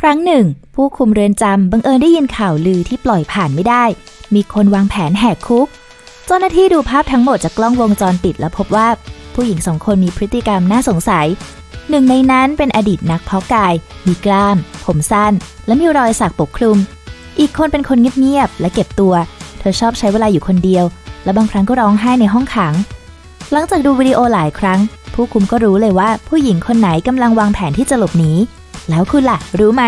ครั้งหนึ่ง ผู้คุมเรือนจำบังเอิญได้ยินข่าวลือที่ปล่อยผ่านไม่ได้ มีคนวางแผนแหกคุก เจ้าหน้าที่ดูภาพทั้งหมดจากกล้องวงจรปิดแล้วพบว่า ผู้หญิงสองคนมีพฤติกรรมน่าสงสัย หนึ่งในนั้นเป็นอดีตนักเพาะกาย มีกล้าม ผมสั้น และมีรอยสักปกคลุม อีกคนเป็นคนเงียบๆและเก็บตัว เธอชอบใช้เวลาอยู่คนเดียว และบางครั้งก็ร้องไห้ในห้องขัง หลังจากดูวิดีโอหลายครั้ง ผู้คุมก็รู้เลยว่าผู้หญิงคนไหนกำลังวางแผนที่จะหลบหนี แล้วคุณล่ะ รู้ไหม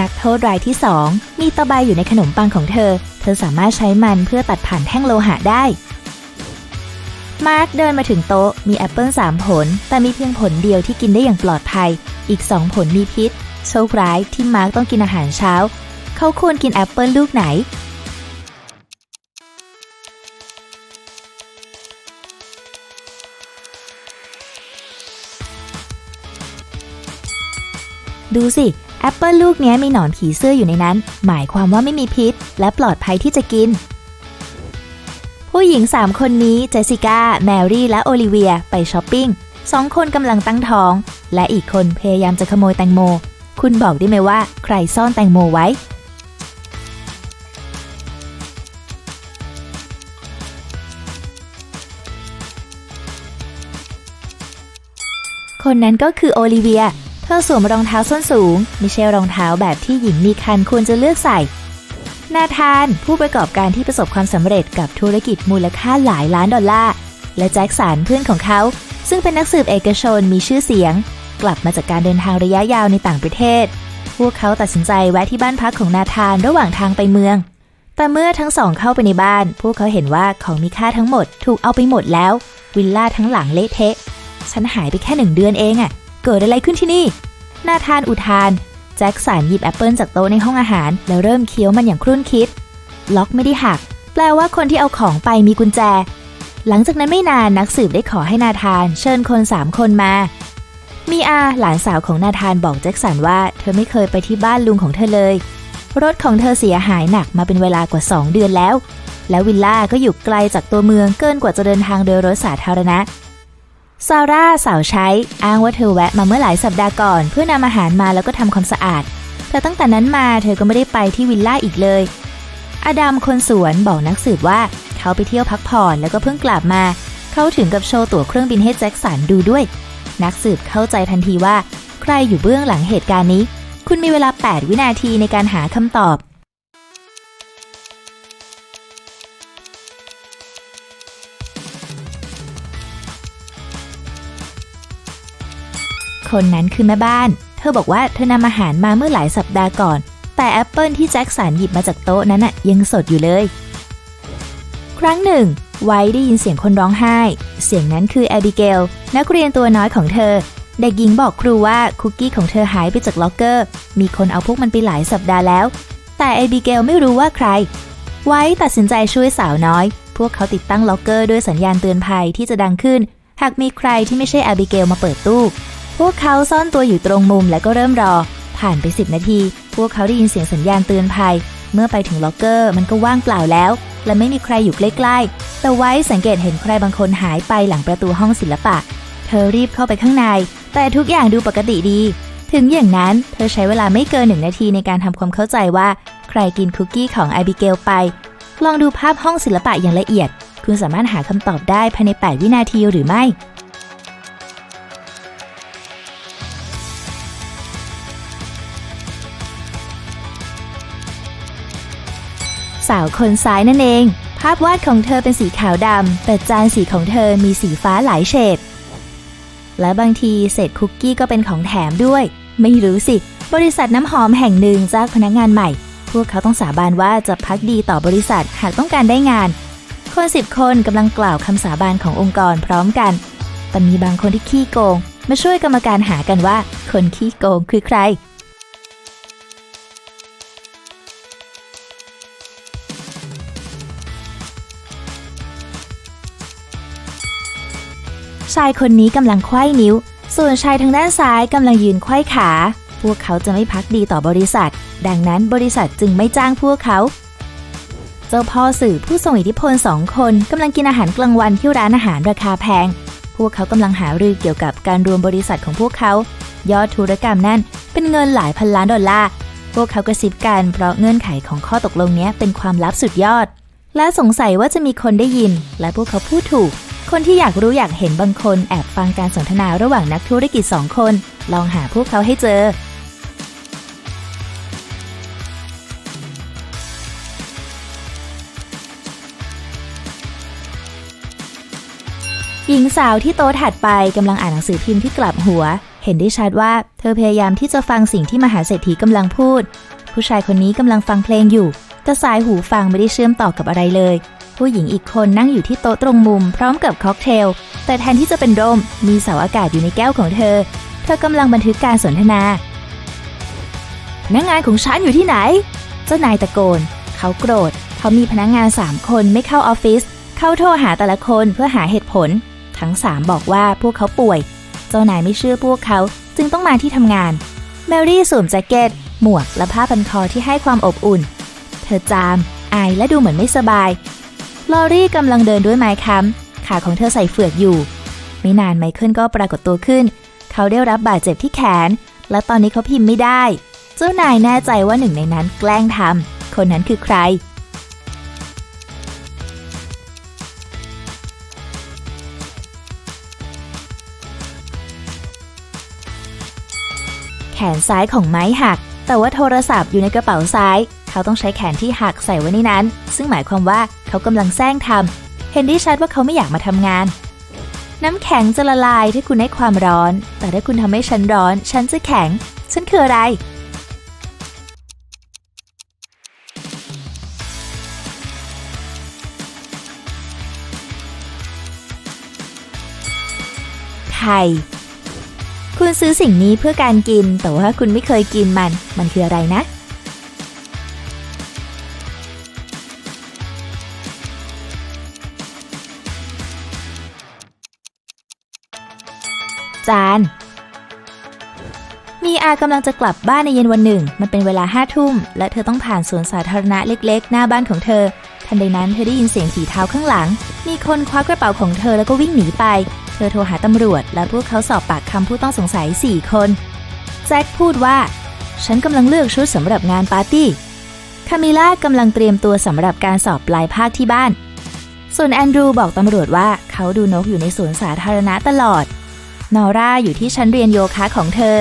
นักโทษรายที่ 2 มีตะไบอยู่ในขนมปังของเธอ เธอสามารถใช้มันเพื่อตัดผ่านแท่งโลหะได้ มาร์คเดินมาถึงโต๊ะ มีแอปเปิล3ผล แต่มีเพียงผลเดียวที่กินได้อย่างปลอดภัย อีก2ผลมีพิษโชคร้ายที่มาร์คต้องกินอาหารเช้า เขาควรกินแอปเปิลลูกไหน ดูสิแอปเปิลลูกนี้มีหนอนผีเสื้ออยู่ในนั้น หมายความว่าไม่มีพิษ และปลอดภัยที่จะกิน ผู้หญิง 3 คนนี้เจสสิก้า แมรี่ และโอลิเวียไปช้อปปิ้งสองคนกำลังตั้งท้อง และอีกคนพยายามจะขโมยแตงโม คุณบอกได้ไหมว่า ใครซ่อนแตงโมไว้ คนนั้นก็คือโอลิเวีย ธอสวมรองเท้าส้นสูง ไม่ใช่รองเท้าแบบที่หญิงมีคันควรจะเลือกใส่ นาธาน ผู้ประกอบการที่ประสบความสำเร็จกับธุรกิจมูลค่าหลายล้านดอลลาร์ และแจ็คสันเพื่อนของเขา ซึ่งเป็นนักสืบเอกชนมีชื่อเสียง กลับมาจากการเดินทางระยะยาวในต่างประเทศ พวกเขาตัดสินใจแวะที่บ้านพักของนาธานระหว่างทางไปเมือง แต่เมื่อทั้งสองเข้าไปในบ้าน พวกเขาเห็นว่าของมีค่าทั้งหมดถูกเอาไปหมดแล้ว วิลล่าทั้งหลังเละเทะ ฉันหายไปแค่หนึ่งเดือนเองอะ เกิดอะไรขึ้นที่นี่ นาธานอุทาน แจ็คสันหยิบแอปเปิลจากโต๊ะในห้องอาหาร แล้วเริ่มเคี้ยวมันอย่างครุ่นคิด ล็อกไม่ได้หัก แปลว่าคนที่เอาของไปมีกุญแจ หลังจากนั้นไม่นานนักสืบได้ขอให้นาธาน เชิญคนสามคนมา มีอาหลานสาวของนาธานบอกแจ็คสันว่า เธอไม่เคยไปที่บ้านลุงของเธอเลย รถของเธอเสียหายหนักมาเป็นเวลากว่า 2 เดือนแล้ว แล้ววิลล่าก็อยู่ไกลจากตัวเมืองเกินกว่าจะเดินทางโดยรถสาธารณะ ซาร่าสาวใช้อ้างว่าเธอแวะมาเมื่อหลายสัปดาห์ก่อน เพื่อนำอาหารมาแล้วก็ทำความสะอาด แต่ตั้งแต่นั้นมาเธอก็ไม่ได้ไปที่วิลล่าอีกเลย อดัมคนสวนบอกนักสืบว่าเขาไปเที่ยวพักผ่อนแล้วก็เพิ่งกลับมา เขาถึงกับโชว์ตั๋วเครื่องบินให้แจ็คสันดูด้วย นักสืบเข้าใจทันทีว่า ใครอยู่เบื้องหลังเหตุการณ์นี้ คุณมีเวลา 8 วินาทีในการหาคำตอบ คนนั้นคือแม่บ้าน เธอบอกว่าเธอนำอาหารมาเมื่อหลายสัปดาห์ก่อน แต่แอปเปิลที่แจ็คสันหยิบมาจากโต๊ะนั้นน่ะยังสดอยู่เลย ครั้งหนึ่ง ไว้ได้ยินเสียงคนร้องไห้ เสียงนั้นคือแอบิเกล นักเรียนตัวน้อยของเธอ เด็กหญิงบอกครูว่าคุกกี้ของเธอหายไปจากล็อกเกอร์ มีคนเอาพวกมันไปหลายสัปดาห์แล้ว แต่แอบิเกลไม่รู้ว่าใคร ไว้ตัดสินใจช่วยสาวน้อย พวกเขาติดตั้งล็อกเกอร์ด้วยสัญญาณเตือนภัยที่จะดังขึ้นหากมีใครที่ไม่ใช่แอบิเกลมาเปิดตู้ พวกเขาซ่อนตัวอยู่ตรงมุมและก็เริ่มรอ ผ่านไป 10 นาที พวกเขาได้ยินเสียงสัญญาณเตือนภัย เมื่อไปถึงล็อกเกอร์มันก็ว่างเปล่าแล้ว และไม่มีใครอยู่ใกล้ ๆ แต่ไว้สังเกตเห็นใครบางคนหายไปหลังประตูห้องศิลปะ เธอรีบเข้าไปข้างใน แต่ทุกอย่างดูปกติดี ถึงอย่างนั้นเธอใช้เวลาไม่เกินหนึ่งนาทีในการทำความเข้าใจว่า ใครกินคุกกี้ของไอบิเกลไป ลองดูภาพห้องศิลปะอย่างละเอียด คุณสามารถหาคำตอบได้ภายใน 8 วินาทีหรือไม่ สาวคนซ้ายนั่นเอง ภาพวาดของเธอเป็นสีขาวดำ แต่จานสีของเธอมีสีฟ้าหลายเฉด และบางทีเศษคุกกี้ก็เป็นของแถมด้วย ไม่รู้สิ บริษัทน้ำหอมแห่งหนึ่งจ้างพนักงานใหม่ พวกเขาต้องสาบานว่าจะพักดีต่อบริษัทหากต้องการได้งาน คนสิบคนกำลังกล่าวคำสาบานขององค์กรพร้อมกัน แต่มีบางคนที่ขี้โกง มาช่วยกรรมการหากันว่า คนขี้โกงคือใคร ชายคนนี้กำลังไขว้นิ้ว ส่วนชายทางด้านซ้ายกำลังยืนไขว้ขา พวกเขาจะไม่พักดีต่อบริษัท ดังนั้นบริษัทจึงไม่จ้างพวกเขา เจ้าพ่อสื่อผู้ทรงอิทธิพลสองคนกำลังกินอาหารกลางวันที่ร้านอาหารราคาแพง พวกเขากำลังหารือเกี่ยวกับการรวมบริษัทของพวกเขา ยอดธุรกรรมนั่นเป็นเงินหลายพันล้านดอลลาร์พวกเขากระซิบกันเพราะเงื่อนไขของข้อตกลงนี้เป็นความลับสุดยอด และสงสัยว่าจะมีคนได้ยิน และพวกเขาพูดถูก คนที่อยากรู้อยากเห็นบางคนแอบฟังการสนทนาระหว่างนักธุรกิจสองคน ลองหาพวกเขาให้เจอ หญิงสาวที่โต๊ะถัดไปกำลังอ่านหนังสือพิมพ์ที่กลับหัว เห็นได้ชัดว่าเธอพยายามที่จะฟังสิ่งที่มหาเศรษฐีกำลังพูด ผู้ชายคนนี้กำลังฟังเพลงอยู่ แต่สายหูฟังไม่ได้เชื่อมต่อกับอะไรเลย ผู้หญิงอีกคนนั่งอยู่ที่โต๊ะตรงมุมพร้อมกับค็อกเทล แต่แทนที่จะเป็นร่มมีเสาอากาศอยู่ในแก้วของเธอ เธอกำลังบันทึกการสนทนาพนักงานของฉันอยู่ที่ไหน เจ้านายตะโกน เขาโกรธ เขามีพนักงานสามคนไม่เข้าออฟฟิศเขาโทรหาแต่ละคนเพื่อหาเหตุผล ทั้งสามบอกว่าพวกเขาป่วย เจ้านายไม่เชื่อพวกเขาจึงต้องมาที่ทำงาน แมรี่สวมแจ็คเก็ต หมวกและผ้าพันคอที่ให้ความอบอุ่น เธอจาม อายและดูเหมือนไม่สบาย ลอรี่กำลังเดินด้วยไม้ค้ำขาของเธอใส่เฟือกอยู่ ไม่นานไมเคิลก็ปรากฏตัวขึ้น เขาได้รับบาดเจ็บที่แขน และตอนนี้เขาพิมพ์ไม่ได้ เจ้านายแน่ใจว่าหนึ่งในนั้นแกล้งทำคนนั้นคือใคร แขนซ้ายของไม้หัก แต่ว่าโทรศัพท์อยู่ในกระเป๋าซ้าย เขาต้องใช้แขนที่หักใส่ไว้ในนั้น ซึ่งหมายความว่าเขากำลังแซงทำเห็นได้ชัดว่าเขาไม่อยากมาทำงาน น้ำแข็งจะละลายถ้าคุณให้ความร้อน แต่ถ้าคุณทำให้ฉันร้อน ฉันจะแข็ง ฉันคืออะไร ไข่คุณซื้อสิ่งนี้เพื่อการกิน แต่ว่าคุณไม่เคยกินมัน มันคืออะไรนะ จาน มีอากำลังจะกลับบ้านในเย็นวันหนึ่ง มันเป็นเวลาห้าทุ่ม และเธอต้องผ่านสวนสาธารณะเล็กๆ หน้าบ้านของเธอ ทันใดนั้นเธอได้ยินเสียงฝีเท้าข้างหลัง มีคนคว้ากระเป๋าของเธอแล้วก็วิ่งหนีไป เธอโทรหาตำรวจ และพวกเขาสอบปากคำผู้ต้องสงสัย 4 คน แจ็คพูดว่า ฉันกำลังเลือกชุดสำหรับงานปาร์ตี้ คามิล่ากำลังเตรียมตัวสำหรับการสอบปลายภาคที่บ้านส่วนแอนดรูบอกตำรวจว่าเขาดูนกอยู่ในสวนสาธารณะตลอด นอร่าอยู่ที่ชั้นเรียนโยคะของเธอ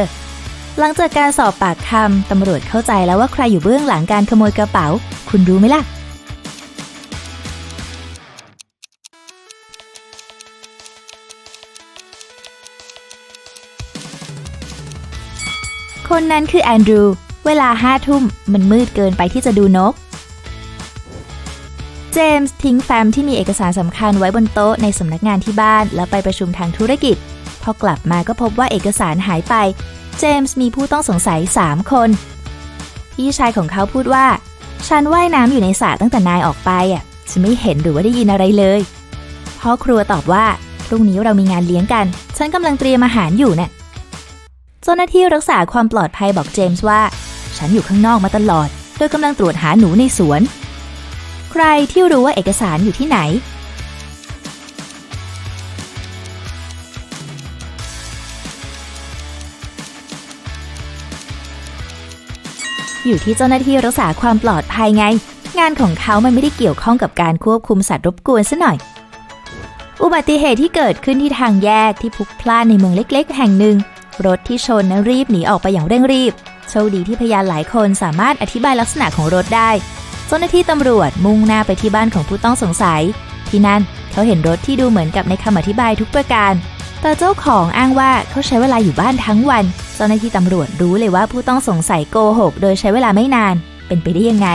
หลังจากการสอบปากคำตำรวจเข้าใจแล้วว่าใครอยู่เบื้องหลังการขโมยกระเป๋า คุณรู้ไหมล่ะ คนนั้นคือแอนดรูเวลาห้าทุ่มมันมืดเกินไปที่จะดูนกเจมส์ทิ้งแฟ้มที่มีเอกสารสำคัญไว้บนโต๊ะในสำนักงานที่บ้านแล้วไปประชุมทางธุรกิจ พอกลับมาก็พบว่าเอกสารหายไป เจมส์มีผู้ต้องสงสัย 3 คน พี่ชายของเขาพูดว่า ฉันว่ายน้ำอยู่ในสระตั้งแต่นายออกไปอะฉันไม่เห็นหรือว่าได้ยินอะไรเลยพ่อครัวตอบว่าพรุ่งนี้เรามีงานเลี้ยงกัน ฉันกำลังเตรียมอาหารอยู่น่ะเจ้าหน้าที่รักษาความปลอดภัยบอกเจมส์ว่า ฉันอยู่ข้างนอกมาตลอด โดยกำลังตรวจหาหนูในสวน ใครที่รู้ว่าเอกสารอยู่ที่ไหน อยู่ที่เจ้าหน้าที่รักษาความปลอดภัยไง งานของเขามันไม่ได้เกี่ยวข้องกับการควบคุมสัตว์รบกวนซะหน่อย อุบัติเหตุที่เกิดขึ้นที่ทางแยกที่พลุกพล่านในเมืองเล็ก ๆ แห่งหนึ่ง รถที่ชนนั้นรีบหนีออกไปอย่างเร่งรีบ โชคดีที่พยานหลายคนสามารถอธิบายลักษณะของรถได้ เจ้าหน้าที่ตำรวจมุ่งหน้าไปที่บ้านของผู้ต้องสงสัย ที่นั่นเขาเห็นรถที่ดูเหมือนกับในคำอธิบายทุกประการ แต่เจ้าของอ้างว่าเขาใช้เวลาอยู่บ้านทั้งวัน เจ้าหน้าที่ตำรวจรู้เลยว่าผู้ต้องสงสัยโกหก โดยใช้เวลาไม่นาน เป็นไปได้ยังไง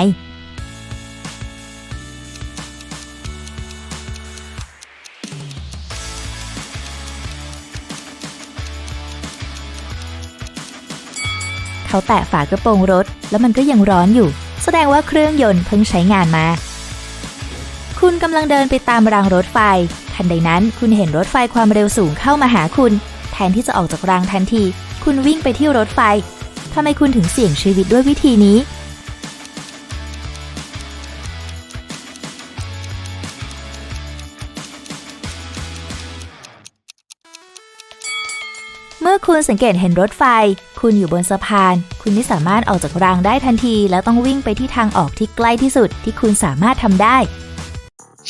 เขาแตะฝากระโปรงรถ แล้วมันก็ยังร้อนอยู่ แสดงว่าเครื่องยนต์เพิ่งใช้งานมา คุณกำลังเดินไปตามรางรถไฟ ทันใดนั้นคุณเห็นรถไฟความเร็วสูงเข้ามาหาคุณ แทนที่จะออกจากรางทันที คุณวิ่งไปที่รถไฟทำไมคุณถึงเสี่ยงชีวิตด้วยวิธีนี้ เมื่อคุณสังเกตเห็นรถไฟ คุณอยู่บนสะพาน คุณไม่สามารถออกจากรางได้ทันที แล้วต้องวิ่งไปที่ทางออกที่ใกล้ที่สุดที่คุณสามารถทำได้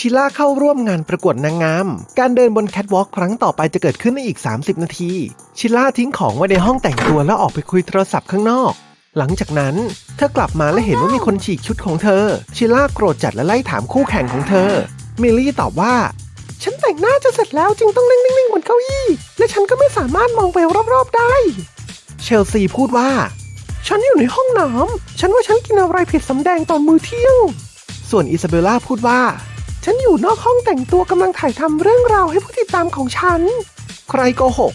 ชิล่าเข้าร่วมงานประกวดนางงาม การเดินบนแคทวอล์กครั้งต่อไปจะเกิดขึ้นในอีก 30 นาที ชิล่าทิ้งของไว้ในห้องแต่งตัวแล้วออกไปคุยโทรศัพท์ข้างนอก หลังจากนั้น เธอกลับมาและเห็นว่ามีคนฉีกชุดของเธอ ชิล่าโกรธจัดและไล่ถามคู่แข่งของเธอ มิลลี่ตอบว่า ฉันแต่งหน้าจะเสร็จแล้วจึงต้องนั่งนิ่งๆบนเก้าอี้ และฉันก็ไม่สามารถมองไปรอบๆได้ เชลซีพูดว่า ฉันอยู่ในห้องน้ำฉันว่าฉันกินอะไรผิดสำแดงตอนมื้อเที่ยงส่วนอิซาเบลล่าพูดว่า ฉันอยู่นอกห้องแต่งตัวกำลังถ่ายทำเรื่องราวให้ผู้ติดตามของฉัน ใครโกหก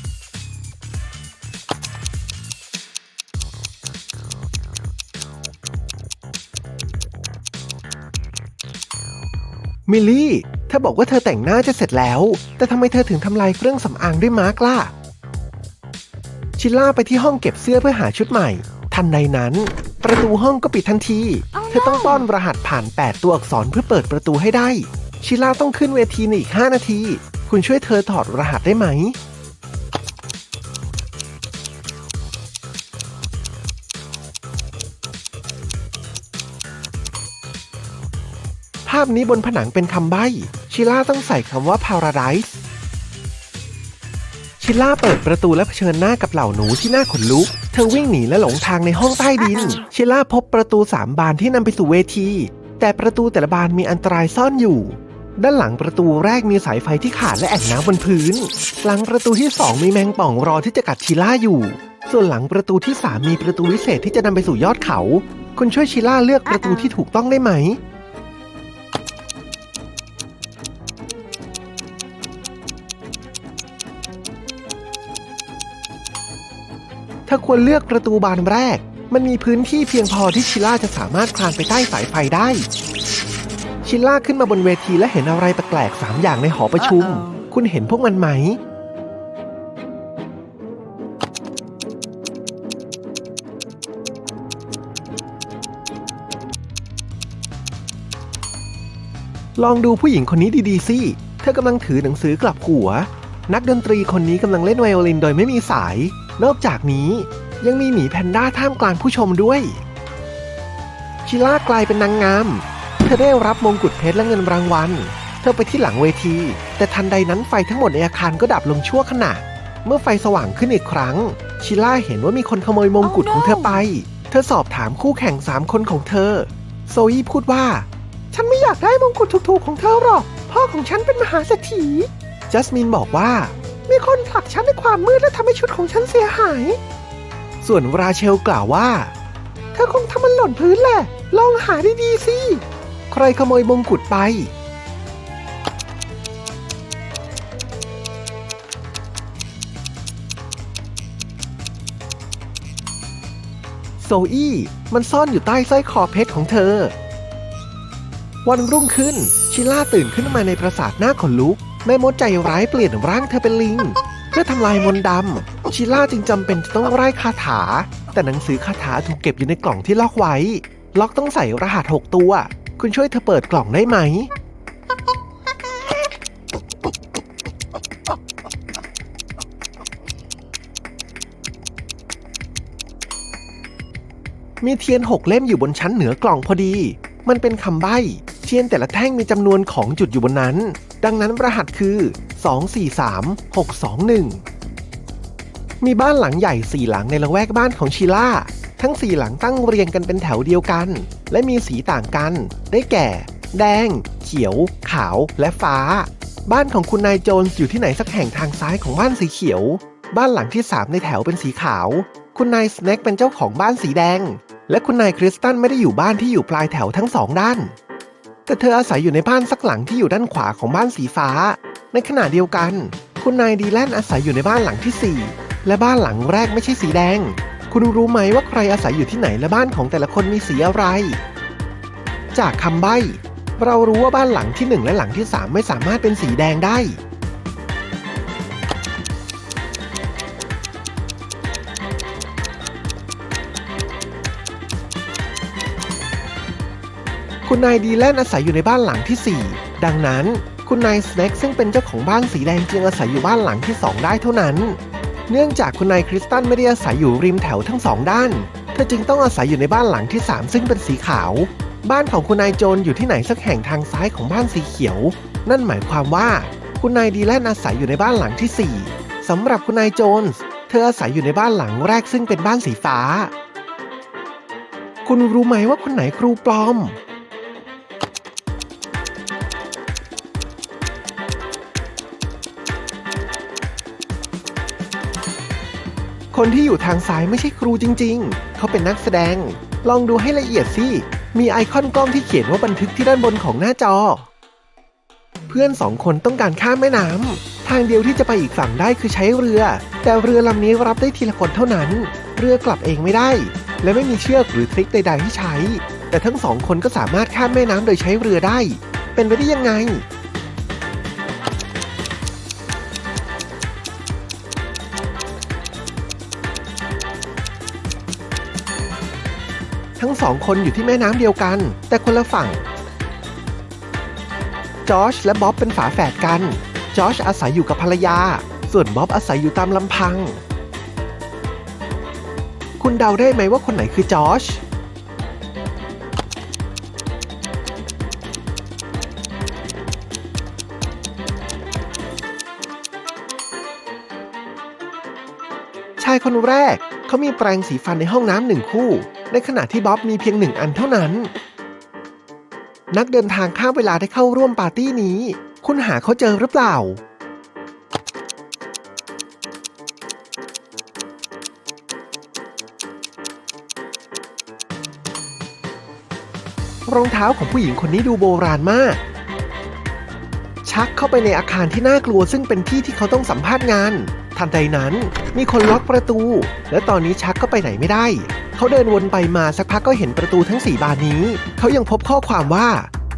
มิลลี่ เธอบอกว่าเธอแต่งหน้าจะเสร็จแล้ว แต่ทำไมเธอถึงทำลายเครื่องสำอางด้วยมาร์กล่ะ ชิลล่าไปที่ห้องเก็บเสื้อเพื่อหาชุดใหม่ ทันใดนั้น ประตูห้องก็ปิดทันที เธอต้องป้อนรหัสผ่าน 8 ตัวอักษรเพื่อเปิดประตูให้ได้ ชิลล่าต้องขึ้นเวทีในอีก 5 นาที คุณช่วยเธอถอดรหัสได้ไหม ภาพนี้บนผนังเป็นคำใบ้ ชิล่าต้องใส่คำว่า paradise ชิล่าเปิดประตูและเผชิญหน้ากับเหล่าหนูที่น่าขนลุก เธอวิ่งหนีและหลงทางในห้องใต้ดินชิล่าพบประตูสามบานที่นำไปสู่เวที แต่ประตูแต่ละบานมีอันตรายซ่อนอยู่ ด้านหลังประตูแรกมีสายไฟที่ขาดและแอ่งน้ำบนพื้น หลังประตูที่สองมีแมงป่องรอที่จะกัดชิล่าอยู่ ส่วนหลังประตูที่สามมีประตูวิเศษที่จะนำไปสู่ยอดเขา คุณช่วยชิล่าเลือกประตูที่ถูกต้องได้ไหม ถ้าควรเลือกประตูบานแรก มันมีพื้นที่เพียงพอที่ชิล่าจะสามารถคลานไปใต้สายไฟได้ ชิล่าขึ้นมาบนเวทีและเห็นอะไรแปลกๆสามอย่างในหอประชุม คุณเห็นพวกมันไหม ลองดูผู้หญิงคนนี้ดีๆสิ เธอกำลังถือหนังสือกลับหัว นักดนตรีคนนี้กำลังเล่นไวโอลินโดยไม่มีสาย นอกจากนี้ยังมีหมีแพนด้าท่ามกลางผู้ชมด้วย ชิล่ากลายเป็นนางงาม เธอได้รับมงกุฎเพชรและเงินรางวัล เธอไปที่หลังเวที แต่ทันใดนั้นไฟทั้งหมดในอาคารก็ดับลงชั่วขณะ เมื่อไฟสว่างขึ้นอีกครั้ง ชิล่าเห็นว่ามีคนขโมยมงกุฎของเธอไป เธอสอบถามคู่แข่งสามคนของเธอ โซอี้พูดว่า ฉันไม่อยากได้มงกุฎถูกๆของเธอหรอก พ่อของฉันเป็นมหาเศรษฐี จัสมินบอกว่า มีคนผลักฉันในความมืดและทำให้ชุดของฉันเสียหาย ส่วนราเชลกล่าวว่า เธอคงทำมันหล่นพื้นแหละ ลองหาดีๆสิ ใครขโมยมงกุฎไป โซอี้มันซ่อนอยู่ใต้สร้อยคอเพชรของเธอ วันรุ่งขึ้นชิล่าตื่นขึ้นมาในปราสาทหน้าขนลุก แม่มดใจร้ายเปลี่ยนร่างเธอเป็นลิง เพื่อทำลายมนต์ดำชิล่าจึงจำเป็นจะต้องไล่คาถา แต่หนังสือคาถาถูกเก็บอยู่ในกล่องที่ล็อกไว้ ล็อกต้องใส่รหัส6ตัว คุณช่วยเธอเปิดกล่องได้ไหม มีเทียนหกเล่มอยู่บนชั้นเหนือกล่องพอดี มันเป็นคำใบ้ เทียนแต่ละแท่งมีจำนวนของจุดอยู่บนนั้น ดังนั้นรหัสคือ 243621 มีบ้านหลังใหญ่สี่หลังในละแวกบ้านของชิล่า ทั้งสี่หลังตั้งเรียงกันเป็นแถวเดียวกัน และมีสีต่างกัน ได้แก่ แดง เขียว ขาว และฟ้า บ้านของคุณนายโจนอยู่ที่ไหนสักแห่งทางซ้ายของบ้านสีเขียว บ้านหลังที่สามในแถวเป็นสีขาว คุณนายสแน็คเป็นเจ้าของบ้านสีแดง และคุณนายคริสตันไม่ได้อยู่บ้านที่อยู่ปลายแถวทั้งสองด้าน แต่เธออาศัยอยู่ในบ้านสักหลังที่อยู่ด้านขวาของบ้านสีฟ้า ในขณะเดียวกัน คุณนายดีแลนอาศัยอยู่ในบ้านหลังที่ 4 และบ้านหลังแรกไม่ใช่สีแดง คุณรู้ไหมว่าใครอาศัยอยู่ที่ไหนและบ้านของแต่ละคนมีสีอะไร จากคำใบ้ เรารู้ว่าบ้านหลังที่ 1 และหลังที่ 3 ไม่สามารถเป็นสีแดงได้ คุณนายดีแลนอาศัยอยู่ในบ้านหลังที่ 4 ดังนั้น คุณนายสแน็คซึ่งเป็นเจ้าของบ้านสีแดงจึงอาศัยอยู่บ้านหลังที่ 2 ได้เท่านั้น เนื่องจากคุณนายคริสตันไม่ได้อาศัยอยู่ริมแถวทั้งสองด้าน เธอจึงต้องอาศัยอยู่ในบ้านหลังที่ 3 ซึ่งเป็นสีขาว บ้านของคุณนายโจนอยู่ที่ไหนสักแห่งทางซ้ายของบ้านสีเขียว นั่นหมายความว่า คุณนายดีแลนอาศัยอยู่ในบ้านหลังที่ 4สำหรับคุณนายโจนส์เธออาศัยอยู่ในบ้านหลังแรกซึ่งเป็นบ้านสีฟ้า คุณรู้ไหมว่าคนไหนครูปลอม คนที่อยู่ทางซ้ายไม่ใช่ครูจริง ๆ เขาเป็นนักแสดง ลองดูให้ละเอียดสิ มีไอคอนกล้องที่เขียนว่าบันทึกที่ด้านบนของหน้าจอ เพื่อนสองคนต้องการข้ามแม่น้ำ ทางเดียวที่จะไปอีกฝั่งได้คือใช้เรือ แต่เรือลำนี้รับได้ทีละคนเท่านั้น เรือกลับเองไม่ได้ และไม่มีเชือกหรือทริคใดๆให้ใช้ แต่ทั้งสองคนก็สามารถข้ามแม่น้ำโดยใช้เรือได้ เป็นไปได้ยังไง ทั้งสองคนอยู่ที่แม่น้ำเดียวกัน แต่คนละฝั่ง จอชและบ๊อบเป็นฝาแฝดกัน จอชอาศัยอยู่กับภรรยา ส่วนบ๊อบอาศัยอยู่ตามลำพัง คุณเดาได้ไหมว่าคนไหนคือจอชชายคนแรก เขามีแปรงสีฟันในห้องน้ำหนึ่งคู่ ในขณะที่บ๊อบมีเพียงหนึ่งอันเท่านั้น นักเดินทางข้ามเวลาได้เข้าร่วมปาร์ตี้นี้ คุณหาเขาเจอหรือเปล่า รองเท้าของผู้หญิงคนนี้ดูโบราณมาก ชักเข้าไปในอาคารที่น่ากลัวซึ่งเป็นที่ที่เขาต้องสัมภาษณ์งาน ทันใดนั้นมีคนล็อกประตู และตอนนี้ชักก็ไปไหนไม่ได้ เขาเดินวนไปมาสักพักก็เห็นประตูทั้ง 4 บานนี้ เขายังพบข้อความว่า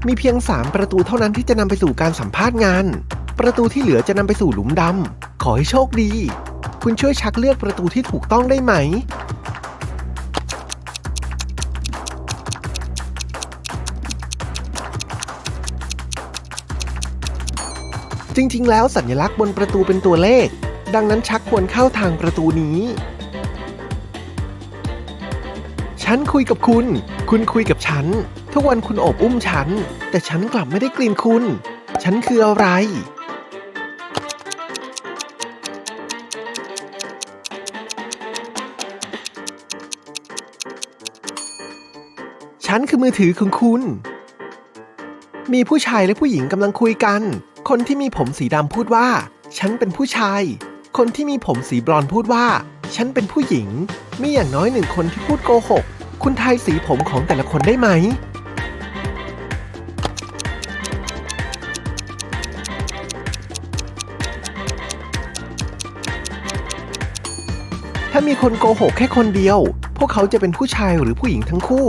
มีเพียง 3 ประตูเท่านั้นที่จะนำไปสู่การสัมภาษณ์งาน ประตูที่เหลือจะนำไปสู่หลุมดำขอให้โชคดี คุณช่วยชักเลือกประตูที่ถูกต้องได้ไหมจริงๆ แล้วสัญลักษณ์บนประตูเป็นตัวเลข ดังนั้นชักควรเข้าทางประตูนี้ ฉันคุยกับคุณ คุณคุยกับฉัน ทุกวันคุณโอบอุ้มฉัน แต่ฉันกลับไม่ได้กลิ่นคุณ ฉันคืออะไร ฉันคือมือถือของคุณ มีผู้ชายและผู้หญิงกำลังคุยกัน คนที่มีผมสีดำพูดว่า ฉันเป็นผู้ชาย คนที่มีผมสีบรอนพูดว่า ฉันเป็นผู้หญิง มีอย่างน้อยหนึ่งคนที่พูดโกหก คุณทายสีผมของแต่ละคนได้ไหม ถ้ามีคนโกหกแค่คนเดียว พวกเขาจะเป็นผู้ชายหรือผู้หญิงทั้งคู่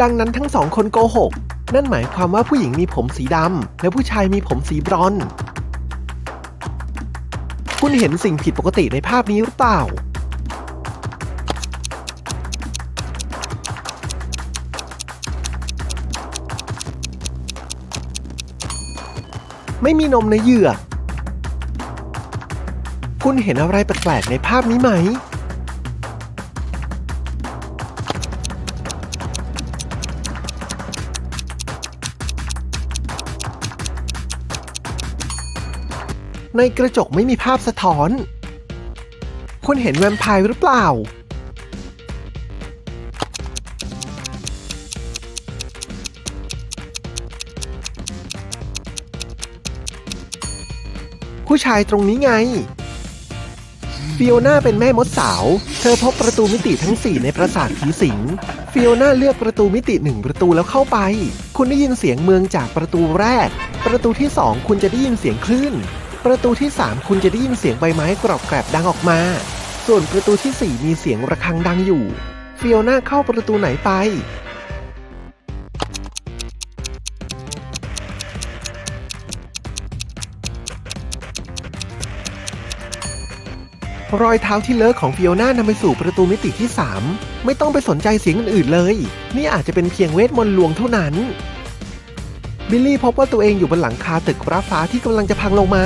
ดังนั้นทั้งสองคนโกหก นั่นหมายความว่าผู้หญิงมีผมสีดำและผู้ชายมีผมสีบรอนซ์ คุณเห็นสิ่งผิดปกติในภาพนี้หรือเปล่า ไม่มีนมในเหยื่อ คุณเห็นอะไรแปลกๆในภาพนี้ไหม ในกระจกไม่มีภาพสะท้อน คุณเห็นแวมไพร์หรือเปล่า ผู้ชายตรงนี้ไง ฟิโอน่าเป็นแม่มดสาว เธอพบประตูมิติทั้ง4ในปราสาทผีสิง ฟิโอน่าเลือกประตูมิติหนึ่งประตูแล้วเข้าไป คุณได้ยินเสียงเมืองจากประตูแรก ประตูที่2คุณจะได้ยินเสียงคลื่น ประตูที่ 3 คุณจะได้ยินเสียงใบไม้กรอบแกรบดังออกมา ส่วนประตูทีสี่ 4 มีเสียงระฆังดังอยู่ฟิโอน่าเข้าประตูไหนไปรอยเท้าที่เลอะของฟิโอน่านำไปสู่ประตูมิติที่ 3 ไม่ต้องไปสนใจเสียงอื่นๆเลย นี่อาจจะเป็นเพียงเวทมนต์ลวงเท่านั้น บิลลี่พบว่าตัวเองอยู่บนหลังคาตึกร้าฟ้าที่กำลังจะพังลงมา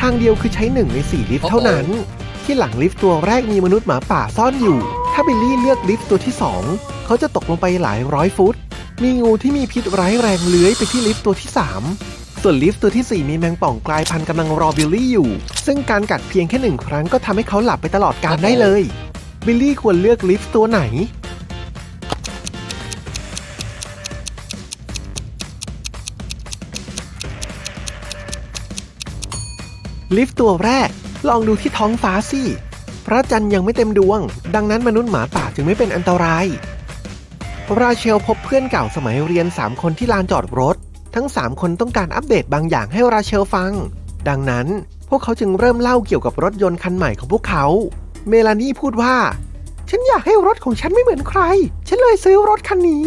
ทางเดียวคือใช้หนึ่งในสี่ลิฟต์เท่านั้นที่ที่หลังลิฟต์ตัวแรกมีมนุษย์หมาป่าซ่อนอยู่ ถ้าบิลลี่เลือกลิฟต์ตัวที่สองเขาจะตกลงไปหลายร้อยฟุต มีงูที่มีพิษร้ายแรงเลื้อยไปที่ลิฟต์ตัวที่3ส่วนลิฟต์ตัวทีสี่ 4 มีแมงป่องกลายพันธุ์กำลังรอบิลลี่อยู่ ซึ่งการกัดเพียงแค่หนึ่งครั้งก็ทำให้เขาหลับไปตลอดการได้เลย บิลลี่ควรเลือกลิฟต์ตัวไหน ลิฟต์ตัวแรก ลองดูที่ท้องฟ้าสิ พระจันทร์ยังไม่เต็มดวง ดังนั้นมนุษย์หมาป่าจึงไม่เป็นอันตราย ราเชลพบเพื่อนเก่าสมัยเรียน 3 คนที่ลานจอดรถ ทั้ง 3 คนต้องการอัปเดตบางอย่างให้ราเชลฟัง ดังนั้นพวกเขาจึงเริ่มเล่าเกี่ยวกับรถยนต์คันใหม่ของพวกเขา เมลานี่พูดว่า ฉันอยากให้รถของฉันไม่เหมือนใคร ฉันเลยซื้อรถคันนี้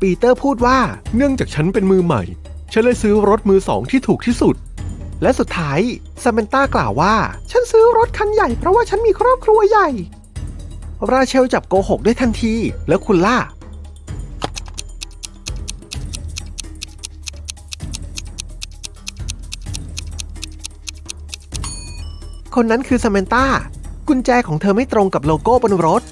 ปีเตอร์พูดว่า เนื่องจากฉันเป็นมือใหม่ ฉันเลยซื้อรถมือสองที่ถูกที่สุด และสุดท้ายซามนต้ากล่าวว่า ฉันซื้อรถคันใหญ่เพราะว่าฉันมีครอบครัวใหญ่ ราเชลจับโกหกได้ทันที แล้วคุณล่ะคนนั้นคือซามนต้า กุญแจของเธอไม่ตรงกับโลโก้บนรถ